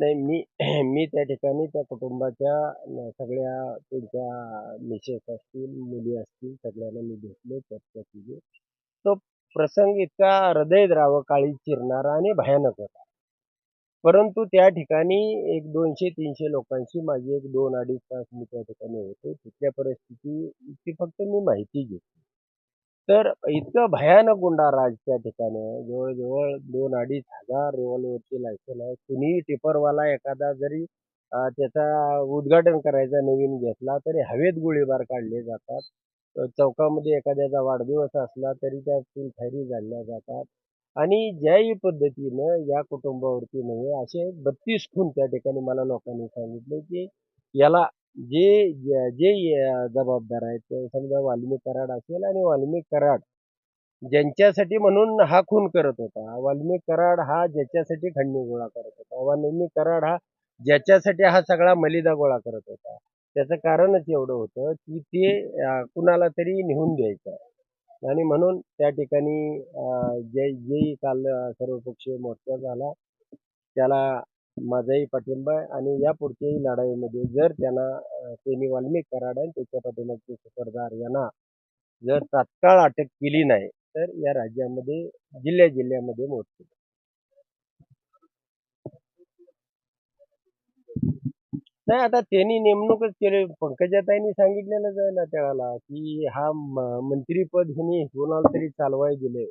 नाही मी मी त्या ठिकाणी त्या कुटुंबाच्या सगळ्या त्यांच्या मिसेस असतील मुली असतील सगळ्यांना मी भेटलो चर्चा केली तो प्रसंग इतका हृदयद्रावक काळी चिरणारा आणि भयानक होता. परंतु त्या ठिकाणी एक दोनशे तीनशे लोकांशी माझी एक दोन अडीच तास मी त्या ठिकाणी होतो. तिथल्या परिस्थितीची फक्त मी माहिती घेतली. तर इतकं भयानक गुंडाराज त्या ठिकाणी जवळजवळ दोन अडीच हजार रिव्हॉल्वरची लायसन आहे. कुणीही टिपरवाला एखादा जरी त्याचा उद्घाटन करायचा नवीन घेतला तरी हवेत गोळीबार काढले जातात. चौकामध्ये एखाद्याचा वाढदिवस असला तरी त्यातील फायरी झाडल्या जातात. आणि ज्याही पद्धतीनं या कुटुंबावरती नव्हे असे बत्तीस खून त्या ठिकाणी मला लोकांनी सांगितले की याला जे जे जे, जबाबदार आहेत ते समजा वाल्मिक कराड असेल आणि वाल्मिक कराड ज्यांच्यासाठी म्हणून हा खून करत होता. वाल्मिक कराड हा ज्याच्यासाठी खंडणी गोळा करत होता. वाल्मिक कराड हा ज्याच्यासाठी हा सगळा मलिदा गोळा करत होता. त्याचं कारणच एवढं होतं की ते कुणाला तरी नेऊन द्यायचं आणि म्हणून त्या ठिकाणी जे जेही काल सर्वपक्षीय मोर्चा झाला त्याला माझाही पाठिंबा आहे आणि या पुढच्याही लढाईमध्ये जर त्यांना त्यांनी वाल्मिक कराड आणि त्याच्या पाठिंबाचे सुपरदार यांना जर तात्काळ अटक केली नाही तर या राज्यामध्ये जिल्ह्या जिल्ह्यामध्ये मोर्चे नाही आता त्यांनी नेमणूकच केली. पंकजाताईंनी सांगितलेलंच आहे ना त्याला की हा म- मंत्रीपद हिने कोणाला तरी चालवाय दिले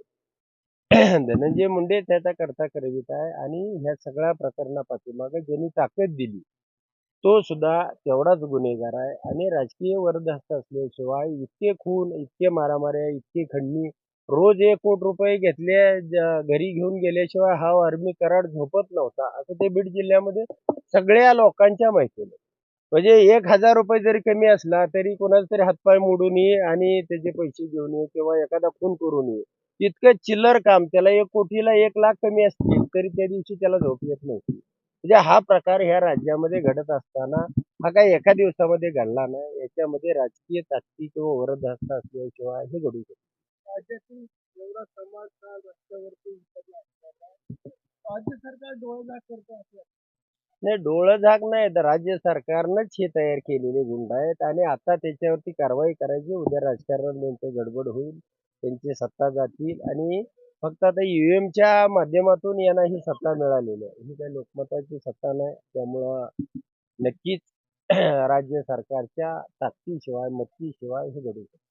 धनंजय मुंडे त्याचा करता करवित आहे आणि ह्या सगळ्या प्रकरणा प्रकरणापाठीमागे ज्यांनी ताकद दिली तो सुद्धा तेवढाच गुन्हेगार आहे आणि राजकीय वरदहस्त असल्याशिवाय इतके खून इतके मारामाऱ्या इतकी खंडणी रोज एक कोट रुपये घेतले घरी घेऊन गेल्याशिवाय हा आर्मी कराड झोपत नव्हता असं ते बीड जिल्ह्यामध्ये सगळ्या लोकांच्या माहितीने. म्हणजे एक हजार रुपये जरी कमी असला तरी कोणाचा तरी हातपाय मोडून ये आणि त्याचे पैसे घेऊन ये किंवा एखादा खून करून ये. इतकं चिल्लर काम त्याला एक कोटीला एक लाख कमी असतील तरी त्या दिवशी त्याला झोप येत नव्हती. म्हणजे हा प्रकार ह्या राज्यामध्ये घडत असताना हा काही एका दिवसामध्ये घडला नाही. याच्यामध्ये राजकीय ताकदी किंवा वरदहस्त असल्याशिवाय हे घडू शकते राज्यातील एवढा समाज रस्त्यावरती उतरला असताना राज्य सरकार डोळेझाक करतं असं नाही डोळं झाक नाही तर राज्य सरकारनंच हे तयार केलेले गुंड आहेत. आणि आता त्याच्यावरती कारवाई करायची उद्या राजकारण त्यांचं गडबड होईल. त्यांची सत्ता जातील आणि फक्त आता EVM च्या माध्यमातून यांना ही सत्ता मिळालेली आहे. ही काही लोकमताची सत्ता नाही त्यामुळं नक्कीच राज्य सरकारच्या ताकदीशिवाय मत्तीशिवाय हे घडू शकते